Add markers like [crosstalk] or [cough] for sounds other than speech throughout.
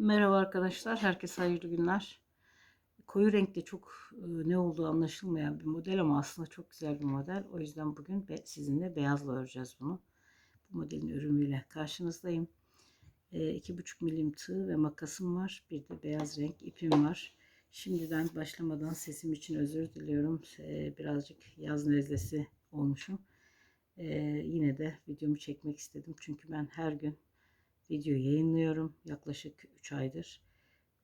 Merhaba arkadaşlar, herkese hayırlı günler. Koyu renkte çok e, ne olduğu anlaşılmayan bir model ama aslında çok güzel bir model. O yüzden bugün sizinle beyazla öreceğiz bunu. Bu modelin ürünüyle karşınızdayım. E, iki buçuk milim tığ ve makasım var. Bir de beyaz renk ipim var. Şimdiden başlamadan sesim için özür diliyorum. E, birazcık yaz nezlesi olmuşum. E, yine de videomu çekmek istedim. Çünkü ben her gün video yayınlıyorum yaklaşık 3 aydır.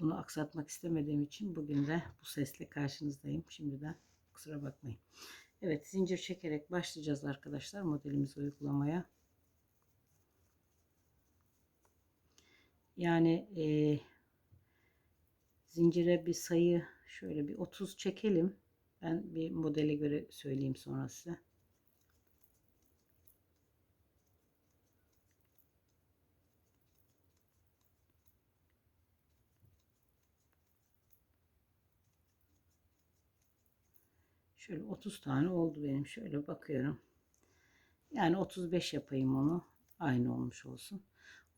Bunu aksatmak istemediğim için bugün de bu sesle karşınızdayım. Şimdiden kusura bakmayın. Evet zincir çekerek başlayacağız arkadaşlar modelimizi uygulamaya. Yani e, zincire bir sayı şöyle bir 30 çekelim. Ben bir modele göre söyleyeyim sonra size. Şöyle 30 tane oldu benim. Şöyle bakıyorum. Yani 35 yapayım onu. Aynı olmuş olsun.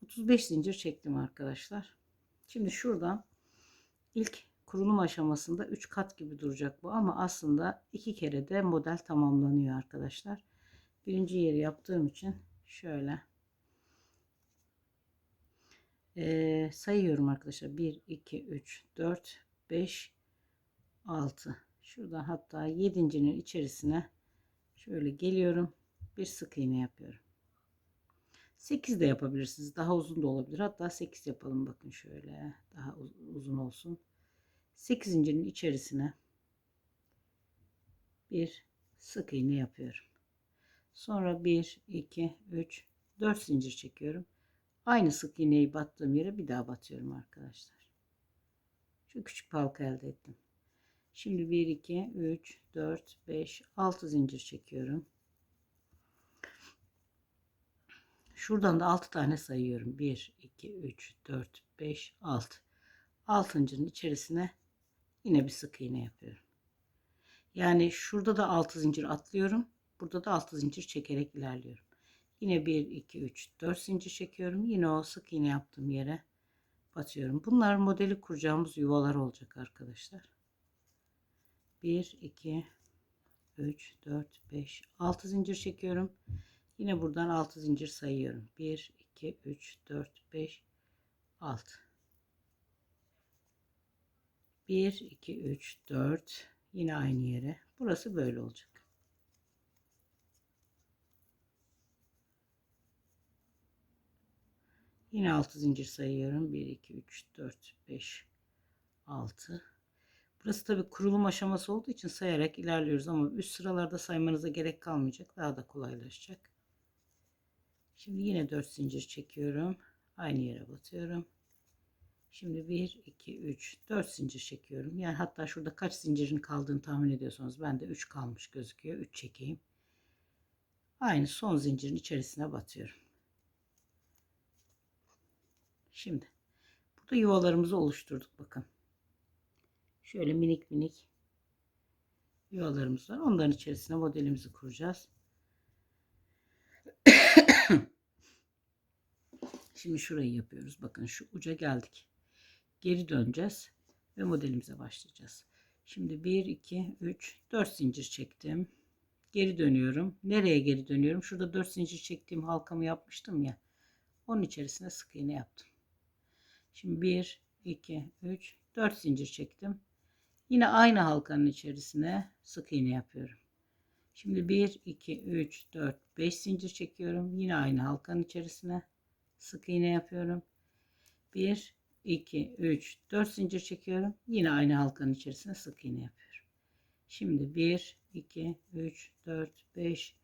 35 zincir çektim arkadaşlar. Şimdi şuradan ilk kurulum aşamasında 3 kat gibi duracak bu ama aslında iki kere de model tamamlanıyor arkadaşlar. Birinci yeri yaptığım için şöyle ee, sayıyorum arkadaşlar. 1, 2, 3, 4, 5, 6. Şuradan hatta yedincinin içerisine şöyle geliyorum. Bir sık iğne yapıyorum. 8 de yapabilirsiniz. Daha uzun da olabilir. Hatta 8 yapalım. Bakın şöyle. Daha uzun olsun. 8. içerisine bir sık iğne yapıyorum. Sonra 1, 2, 3, 4 zincir çekiyorum. Aynı sık iğneyi battığım yere bir daha batıyorum arkadaşlar. Şu küçük halka elde ettim. Şimdi 1, 2, 3, 4, 5, 6 zincir çekiyorum. Şuradan da 6 tane sayıyorum. 1, 2, 3, 4, 5, 6. Altıncının içerisine yine bir sık iğne yapıyorum. Yani şurada da 6 zincir atlıyorum. Burada da 6 zincir çekerek ilerliyorum. Yine 1, 2, 3, 4 zincir çekiyorum. Yine o sık iğne yaptığım yere batıyorum. Bunlar modeli kuracağımız yuvalar olacak arkadaşlar. 1 2 3 4 5 6 zincir çekiyorum. Yine buradan 6 zincir sayıyorum. 1 2 3 4 5 6 1 2 3 4 yine aynı yere. Burası böyle olacak. Yine 6 zincir sayıyorum. 1 2 3 4 5 6 Burası tabi kurulum aşaması olduğu için sayarak ilerliyoruz ama üst sıralarda saymanıza gerek kalmayacak. Daha da kolaylaşacak. Şimdi yine 4 zincir çekiyorum. Aynı yere batıyorum. Şimdi 1, 2, 3, 4 zincir çekiyorum. Yani hatta şurada kaç zincirin kaldığını tahmin ediyorsanız ben de 3 kalmış gözüküyor. 3 çekeyim. Aynı son zincirin içerisine batıyorum. Şimdi burada yuvalarımızı oluşturduk bakın. Şöyle minik minik yuvalarımız var. Onların içerisine modelimizi kuracağız. [coughs] Şimdi şurayı yapıyoruz. Bakın şu uca geldik. Geri döneceğiz ve modelimize başlayacağız. Şimdi 1, 2, 3, 4 zincir çektim. Geri dönüyorum. Nereye geri dönüyorum? Şurada 4 zincir çektiğim halkamı yapmıştım ya. Onun içerisine sık iğne yaptım. Şimdi 1, 2, 3, 4 zincir çektim. Yine aynı halkanın içerisine sık iğne yapıyorum. Şimdi 1, 2, 3, 4, 5 zincir çekiyorum. Yine aynı halkanın içerisine sık iğne yapıyorum. 1, 2, 3, 4 zincir çekiyorum. Yine aynı halkanın içerisine sık iğne yapıyorum. Şimdi 1, 2, 3, 4, 5,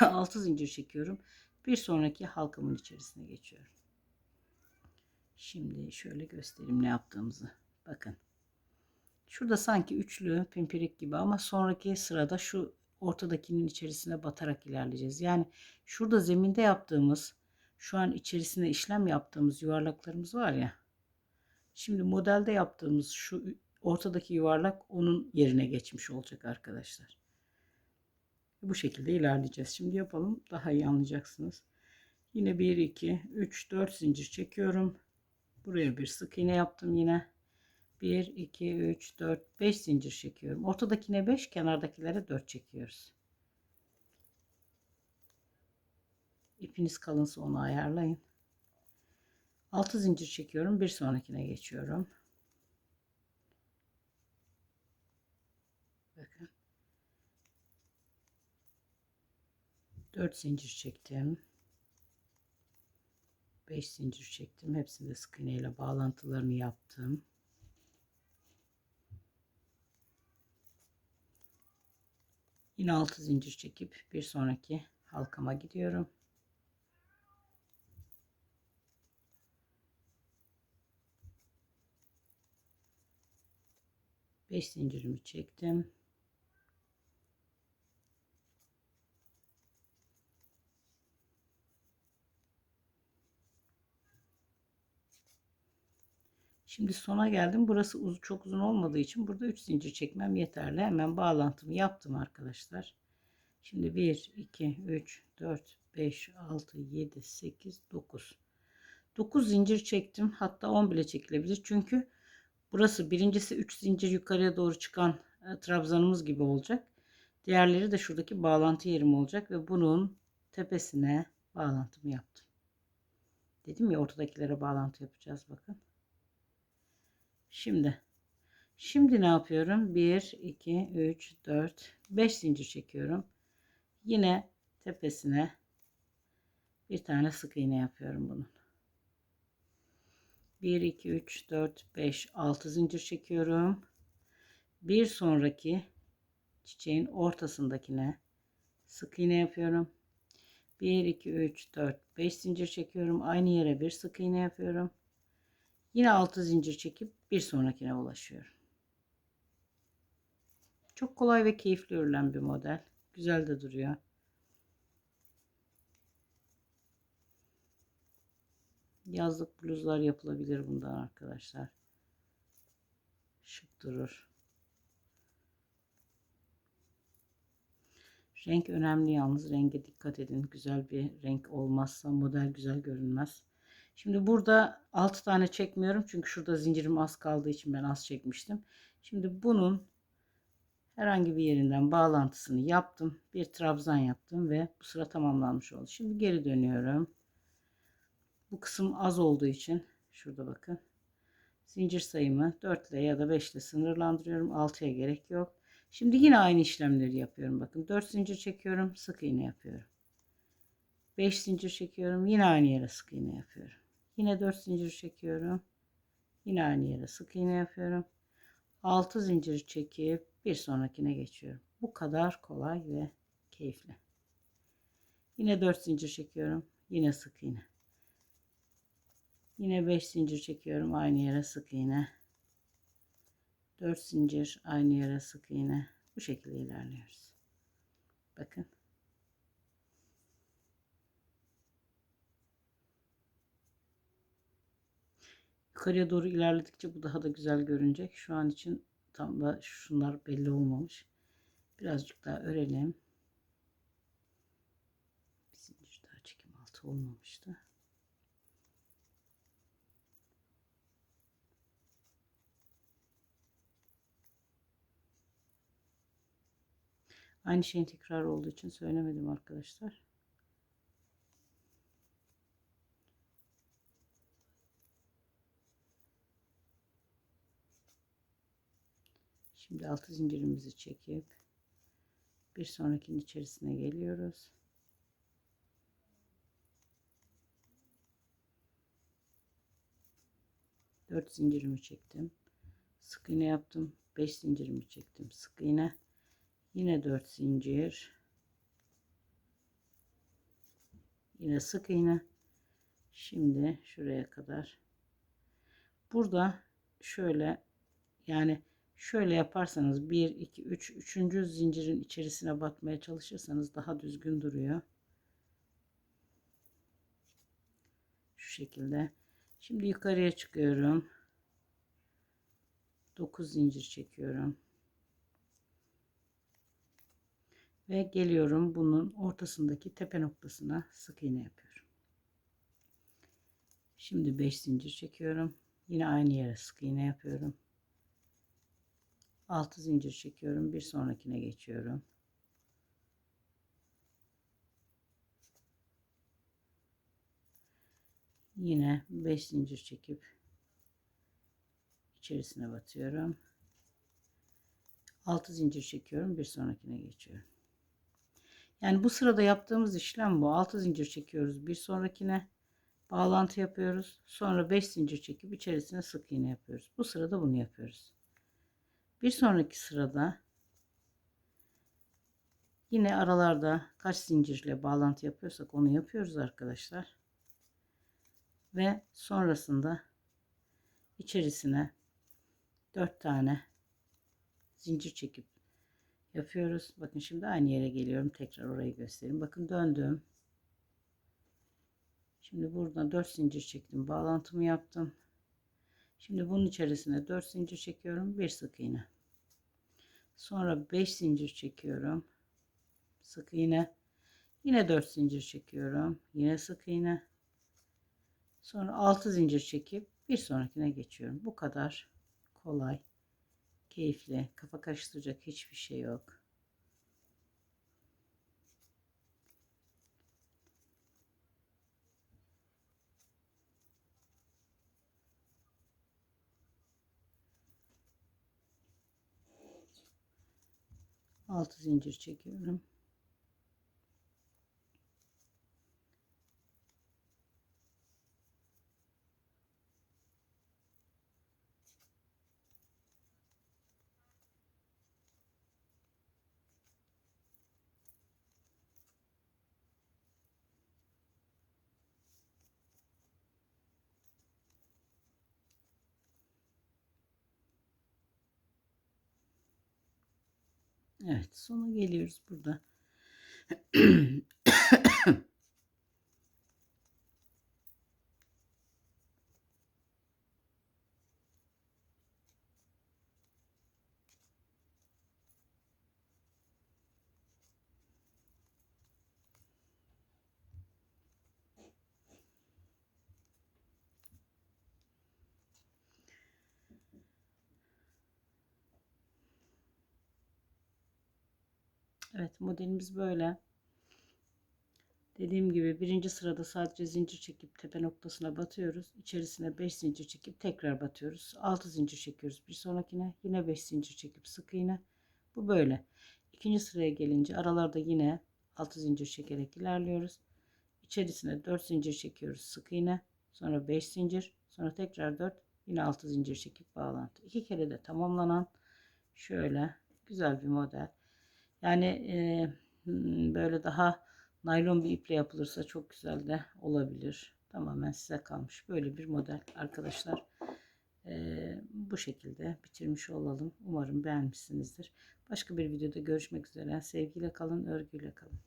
6 zincir çekiyorum. Bir sonraki halkamın içerisine geçiyorum. Şimdi şöyle göstereyim ne yaptığımızı. Bakın. Şurada sanki üçlü pimpirik gibi ama sonraki sırada şu ortadakinin içerisine batarak ilerleyeceğiz. Yani şurada zeminde yaptığımız şu an içerisine işlem yaptığımız yuvarlaklarımız var ya. Şimdi modelde yaptığımız şu ortadaki yuvarlak onun yerine geçmiş olacak arkadaşlar. Bu şekilde ilerleyeceğiz. Şimdi yapalım daha iyi anlayacaksınız. Yine 1 2 3 4 zincir çekiyorum. Buraya bir sık iğne yaptım yine. 1, 2, 3, 4, 5 zincir çekiyorum. Ortadakine 5, kenardakilere 4 çekiyoruz. İpiniz kalınsa onu ayarlayın. 6 zincir çekiyorum. Bir sonrakine geçiyorum. Bakın. 4 zincir çektim. 5 zincir çektim. Hepsinde sık iğne ile bağlantılarını yaptım. Yine 6 zincir çekip bir sonraki halkama gidiyorum. Beş zincirimi çektim. Şimdi sona geldim. Burası uz çok uzun olmadığı için burada 3 zincir çekmem yeterli. Hemen bağlantımı yaptım arkadaşlar. Şimdi 1, 2, 3, 4, 5, 6, 7, 8, 9. 9 zincir çektim. Hatta 10 bile çekilebilir. Çünkü burası birincisi 3 zincir yukarıya doğru çıkan e, trabzanımız gibi olacak. Diğerleri de şuradaki bağlantı yerim olacak ve bunun tepesine bağlantımı yaptım. Dedim ya ortadakilere bağlantı yapacağız bakın. Şimdi şimdi ne yapıyorum? 1 2 3 4 5 zincir çekiyorum. Yine tepesine bir tane sık iğne yapıyorum bunun. 1 2 3 4 5 6 zincir çekiyorum. Bir sonraki çiçeğin ortasındakine sık iğne yapıyorum. 1 2 3 4 5 zincir çekiyorum. Aynı yere bir sık iğne yapıyorum. Yine 6 zincir çekip bir sonrakine ulaşıyorum. Çok kolay ve keyifli örülen bir model. Güzel de duruyor. Yazlık bluzlar yapılabilir bundan arkadaşlar. Şık durur. Renk önemli yalnız renge dikkat edin. Güzel bir renk olmazsa model güzel görünmez. Şimdi burada 6 tane çekmiyorum. Çünkü şurada zincirim az kaldığı için ben az çekmiştim. Şimdi bunun herhangi bir yerinden bağlantısını yaptım. Bir trabzan yaptım ve bu sıra tamamlanmış oldu. Şimdi geri dönüyorum. Bu kısım az olduğu için şurada bakın. Zincir sayımı 4 ile ya da 5 ile sınırlandırıyorum. 6'ya gerek yok. Şimdi yine aynı işlemleri yapıyorum. Bakın 4 zincir çekiyorum. Sık iğne yapıyorum. 5 zincir çekiyorum. Yine aynı yere sık iğne yapıyorum. Yine 4 zincir çekiyorum. Yine aynı yere sık iğne yapıyorum. 6 zincir çekip bir sonrakine geçiyorum. Bu kadar kolay ve keyifli. Yine 4 zincir çekiyorum. Yine sık iğne. Yine 5 zincir çekiyorum. Aynı yere sık iğne. 4 zincir aynı yere sık iğne. Bu şekilde ilerliyoruz. Bakın. Yukarıya doğru ilerledikçe bu daha da güzel görünecek. Şu an için tam da şunlar belli olmamış. Birazcık daha örelim. Zincir daha çekim altı olmamıştı. Aynı şeyin tekrar olduğu için söylemedim arkadaşlar. Şimdi altı zincirimizi çekip bir sonrakinin içerisine geliyoruz. Dört zincirimi çektim. Sık iğne yaptım. Beş zincirimi çektim. Sık iğne. Yine dört zincir. Yine sık iğne. Şimdi şuraya kadar. Burada şöyle yani Şöyle yaparsanız 1, 2, 3, 3. zincirin içerisine batmaya çalışırsanız daha düzgün duruyor. Şu şekilde. Şimdi yukarıya çıkıyorum. 9 zincir çekiyorum. Ve geliyorum bunun ortasındaki tepe noktasına sık iğne yapıyorum. Şimdi 5 zincir çekiyorum. Yine aynı yere sık iğne yapıyorum. 6 zincir çekiyorum. Bir sonrakine geçiyorum. Yine 5 zincir çekip içerisine batıyorum. 6 zincir çekiyorum. Bir sonrakine geçiyorum. Yani bu sırada yaptığımız işlem bu. 6 zincir çekiyoruz. Bir sonrakine bağlantı yapıyoruz. Sonra 5 zincir çekip içerisine sık iğne yapıyoruz. Bu sırada bunu yapıyoruz. Bir sonraki sırada yine aralarda kaç zincirle bağlantı yapıyorsak onu yapıyoruz arkadaşlar. Ve sonrasında içerisine 4 tane zincir çekip yapıyoruz. Bakın şimdi aynı yere geliyorum. Tekrar orayı göstereyim. Bakın döndüm. Şimdi buradan 4 zincir çektim. Bağlantımı yaptım. Şimdi bunun içerisine 4 zincir çekiyorum. Bir sık iğne. Sonra 5 zincir çekiyorum. Sık iğne. Yine 4 zincir çekiyorum. Yine sık iğne. Sonra 6 zincir çekip bir sonrakine geçiyorum. Bu kadar kolay, keyifli, kafa karıştıracak hiçbir şey yok. Altı zincir çekiyorum. Evet sona geliyoruz burada. [coughs] Evet modelimiz böyle. Dediğim gibi birinci sırada sadece zincir çekip tepe noktasına batıyoruz. İçerisine 5 zincir çekip tekrar batıyoruz. 6 zincir çekiyoruz bir sonrakine. Yine 5 zincir çekip sık iğne. Bu böyle. İkinci sıraya gelince aralarda yine 6 zincir çekerek ilerliyoruz. İçerisine 4 zincir çekiyoruz sık iğne. Sonra 5 zincir. Sonra tekrar 4. Yine 6 zincir çekip bağlantı. İki kere de tamamlanan şöyle güzel bir model. Yani e, böyle daha naylon bir iple yapılırsa çok güzel de olabilir. Tamamen size kalmış. Böyle bir model arkadaşlar. E, bu şekilde bitirmiş olalım. Umarım beğenmişsinizdir. Başka bir videoda görüşmek üzere. Sevgiyle kalın, örgüyle kalın.